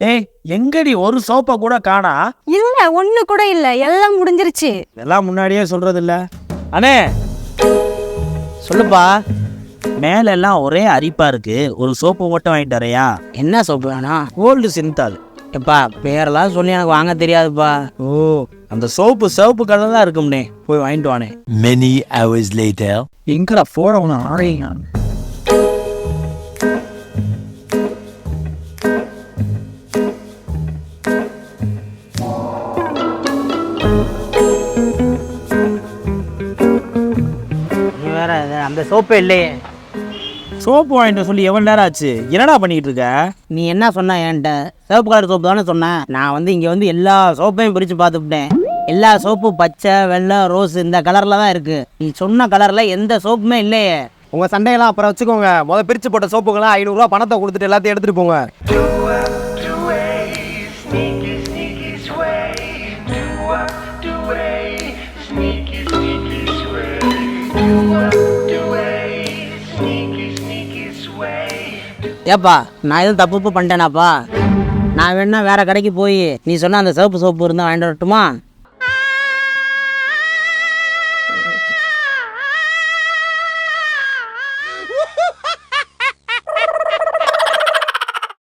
ஏய் எங்கடி ஒரு சோப்பை கூட காணா? இல்ல ஒண்ணு கூட இல்ல. எல்லாம் முடிஞ்சிருச்சு. இதெல்லாம் முன்னாடியே சொல்றது இல்ல அண்ணே சொல்லுப்பா. மேல எல்லாம் ஒரே அரிப்பா இருக்கு. ஒரு சோப்பு மட்டும் வாங்கிட்டு வரையா? என்ன சோப்பு வேணும் கோல்டு சிந்தால் எப்பா பேரெல்லாம் சொல்லி எனக்கு வாங்க தெரியாதுப்பா. ஓ அந்த சோப்பு சிவப்பு கலர் தான் இருக்கும்னே. போய் வாங்கிட்டு வானே Many hours later. எங்கடா போட ஆறீங்க நீ இது, அந்த சோப்பே இல்லையே. சோப்பு வாங்கிட்டு சொல்லி எவ்வளவு நேரம் ஆச்சு? என்னடா பண்ணிட்டு இருக்க? நீ என்ன சொன்ன என்கிட்ட? சிவப்பு கலர் சோப்பு தானே சொன்னேன் நான் வந்து இங்கே வந்து எல்லா சோப்பையும் பிரித்து பார்த்துவிட்டேன் எல்லா சோப்பும் பச்சை வெள்ளை ரோஸ் இந்த கலரில் தான் இருக்குது நீ சொன்ன கலரில் எந்த சோப்புமே இல்லையே. உங்க சண்டையெல்லாம் அப்புறம் வச்சுக்கோங்க. முத பிரிச்சு போட்ட சோப்புக்கெல்லாம் ஐநூறுரூவா பணத்தை கொடுத்துட்டு எல்லாத்தையும் எடுத்துட்டு போங்க. ஏப்பா நான் எதுவும் தப்பு பண்ணிட்டேனாப்பா? நான் வேணா வேற கடைக்கு போய் நீ சொன்ன அந்த சிவப்பு சோப்பு இருந்தால் வாங்கிட்டு வரட்டுமா?